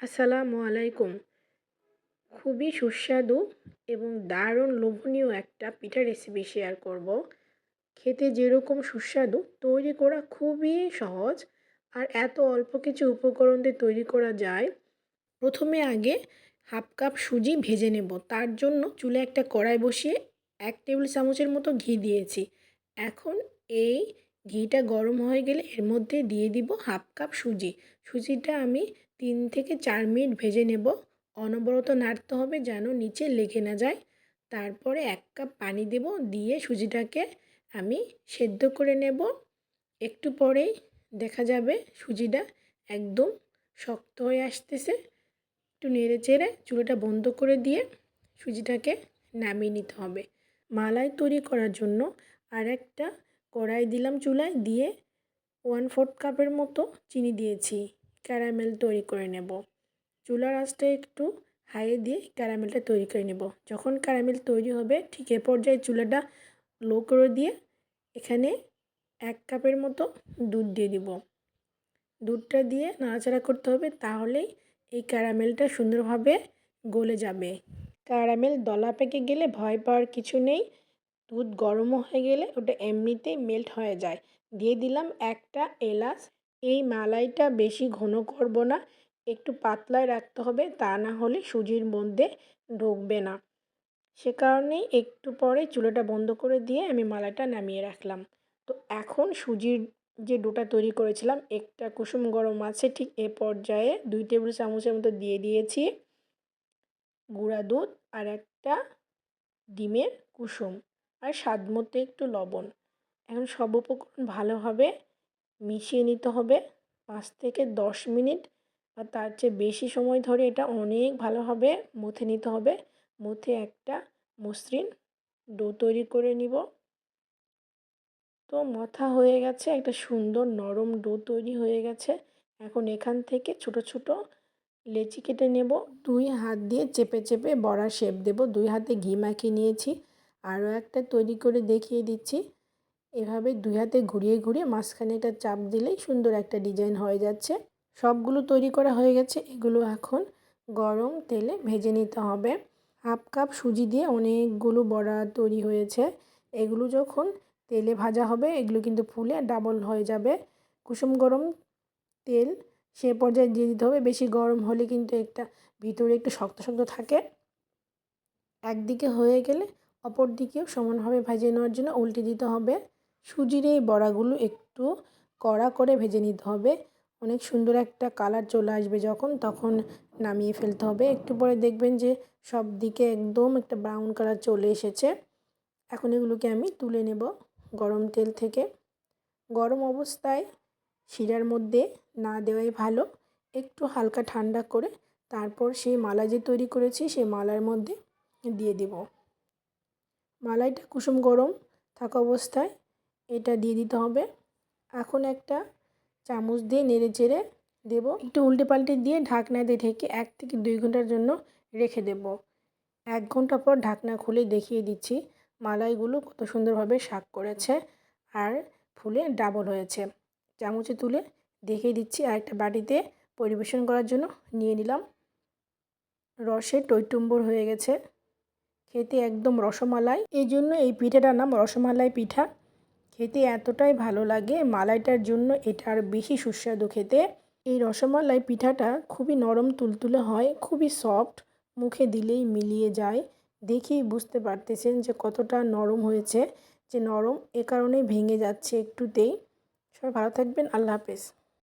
আসসালামু আলাইকুম। খুবই সুস্বাদু এবং দারুণ লোভনীয় একটা পিঠা রেসিপি শেয়ার করব। খেতে যেরকম সুস্বাদু, তৈরি করা খুবই সহজ আর এত অল্প কিছু উপকরণ দিয়ে তৈরি করা যায়। প্রথমে আগে হাফ কাপ সুজি ভেজে নেব। তার জন্য চুলে একটা কড়াই বসিয়ে এক টেবিল চামচের মতো ঘি দিয়েছি। এখন এই ঘিটা গরম হয়ে গেলে এর মধ্যে দিয়ে দিব হাফ কাপ সুজি। সুজিটা আমি তিন থেকে চার মিনিট ভেজে নেব। অনবরত নাড়তে হবে যেন নিচে লেগে না যায়। তারপরে এক কাপ পানি দেব, দিয়ে সুজিটাকে আমি সেদ্ধ করে নেব। একটু পরেই দেখা যাবে সুজিটা একদম শক্ত হয়ে আসতেছে। একটু নেড়ে চেড়ে চুলোটা বন্ধ করে দিয়ে সুজিটাকে নামিয়ে নিতে হবে। মালাই তৈরি করার জন্য আর একটা কড়াই দিলাম চুলায়, দিয়ে ওয়ান ফোর্থ কাপের মতো চিনি দিয়েছি। ক্যারামেল তৈরি করে নেব। চুলার আঁচটা একটু হাইয়ে দিয়ে ক্যারামেলটা তৈরি করে নেব। যখন ক্যারামেল তৈরি হবে, ঠিক এ পর্যায়ে চুলাটা লো করে দিয়ে এখানে এক কাপের মতো দুধ দিয়ে দিব। দুধটা দিয়ে নাড়াচাড়া করতে হবে, তাহলেই এই ক্যারামেলটা সুন্দরভাবে গলে যাবে। ক্যারামেল দলা পেকে গেলে ভয় পাওয়ার কিছু নেই। দুধ গরম হয়ে গেলে ওটা এমনিতেই মেল্ট হয়ে যায়। দিয়ে দিলাম একটা এলাচ এই মালাইটা বেশি ঘন করব না, একটু পাতলায় রাখতে হবে, তা না হলে সুজির মধ্যে ঢুকবে না। সে কারণেই একটু পরে চুলোটা বন্ধ করে দিয়ে আমি মালাইটা নামিয়ে রাখলাম। তো এখন সুজির যে ডোটা তৈরি করেছিলাম, একটা কুসুম গরম আছে, ঠিক এ পর্যায়ে দুই টেবিল চামচের মতো দিয়ে দিয়েছি গুঁড়া দুধ আর একটা ডিমের কুসুম, আর স্বাদ মতো একটু লবণ। এখন সব উপকরণ ভালোভাবে মিশিয়ে নিতে হবে। পাঁচ থেকে দশ মিনিট বা তার চেয়ে বেশি সময় ধরে এটা অনেক ভালোভাবে মুথে নিতে হবে। মুথে একটা মসৃণ ডো তৈরি করে নিব। তো মথা হয়ে গেছে, একটা সুন্দর নরম ডো তৈরি হয়ে গেছে। এখন এখান থেকে ছোট ছোট লেচি কেটে নেব। দুই হাত দিয়ে চেপে চেপে বড়া শেপ দেব। দুই হাতে ঘি মাখিয়ে নিয়েছি। আরও একটা তৈরি করে দেখিয়ে দিচ্ছি। এভাবে দুই হাতে ঘুরিয়ে ঘুরিয়ে মাঝখানে একটা চাপ দিলেই সুন্দর একটা ডিজাইন হয়ে যাচ্ছে। সবগুলো তৈরি করা হয়ে গেছে। এগুলো এখন গরম তেলে ভেজে নিতে হবে। হাফ কাপ সুজি দিয়ে অনেকগুলো বড়া তৈরি হয়েছে। এগুলো যখন তেলে ভাজা হবে, এগুলো কিন্তু ফুলে ডাবল হয়ে যাবে। কুসুম গরম তেল সে পর্যায়ে দিয়ে দিতে হবে। বেশি গরম হলে কিন্তু একটা ভিতরে একটু শক্ত শক্ত থাকে। একদিকে হয়ে গেলে অপর দিকেও সমানভাবে ভেজে নেওয়ার জন্য উল্টে দিতে হবে। সুজির এই বড়াগুলো একটু কড়া করে ভেজে নিতে হবে। অনেক সুন্দর একটা কালার চলে আসবে যখন, তখন নামিয়ে ফেলতে হবে। একটু পরে দেখবেন যে সব দিকে একদম একটা ব্রাউন কালার চলে এসেছে। এখন এগুলোকে আমি তুলে নেব গরম তেল থেকে। গরম অবস্থায় শিরার মধ্যে না দেওয়াই ভালো। একটু হালকা ঠান্ডা করে তারপর সেই মালা যে তৈরি করেছি, সেই মালার মধ্যে দিয়ে দিব। মালাইটা কুসুম গরম থাকা অবস্থায় এটা দিয়ে দিতে হবে। এখন একটা চামচ দিয়ে নেড়ে চেড়ে দেব। একটু উল্টে পাল্টে দিয়ে ঢাকনা দিয়ে ঢেকে এক থেকে দুই ঘণ্টার জন্য রেখে দেব। এক ঘণ্টা পর ঢাকনা খুলে দেখিয়ে দিচ্ছি মালাইগুলো কত সুন্দরভাবে শাক করেছে আর ফুলে ডাবল হয়েছে। চামচে তুলে দেখিয়ে দিচ্ছি আর একটা বাটিতে পরিবেশন করার জন্য নিয়ে নিলাম। রসে টইটুম্বর হয়ে গেছে। খেতে একদম রসমালাই। এই জন্য এই পিঠাটার নাম রসমালাই পিঠা। খেতে এতটাই ভালো লাগে মালাইটার জন্য এটা আর বেশি সুস্বাদু খেতে। এই রসমালাই পিঠাটা খুবই নরম তুলতুলে হয়, খুবই সফট মুখে দিলেই মিলিয়ে যায়। দেখেই বুঝতে পারতেছেন যে কতটা নরম হয়েছে, যে নরম এ কারণে ভেঙে যাচ্ছে একটুতেই। সবাই ভালো থাকবেন, আল্লাহ হাফেজ।